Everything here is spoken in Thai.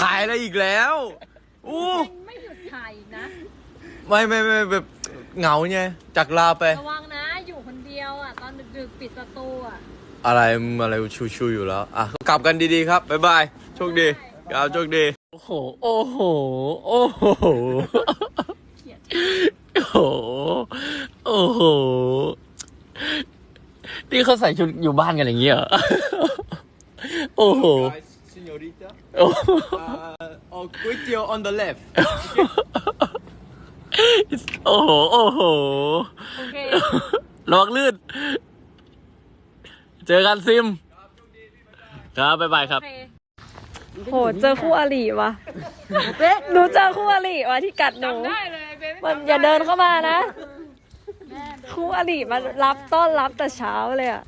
ถ่ายอะไรอีกแล้วอู้ไม่หยุดถ่ายอีกนะ ไม่ไม่ไม่แบบเหงาไงจากลาไประวังนะ อยู่คนเดียวอะ ตอนดึกๆ ปิดประตูอะ อะไรอะไรชูชูอยู่แล้ว อะกลับกันดีๆครับบ๊ายบายโชคดีครับโชคดีโอ้โหโอ้โหโอ้โหเกลียดโอ้โหโอ้โหนี่เขาใส่ชุดอยู่บ้านกันอย่างเงี้ยเหรอโอ้โห Señorita. โอ้โห Uh, oh, kway teow on the left. โอ้โห โอ้โห โอเค ระวังลื่น เจอกันซิม ครับบ๊ายบายครับโอเคโหเจอคู่อริวะหนูเจอคู่อริวะที่กัดหนู ได้เลยเบนมันอย่าเดินเข้ามานะ คู่อริมารับต้อนรับแต่เช้าเลยอะ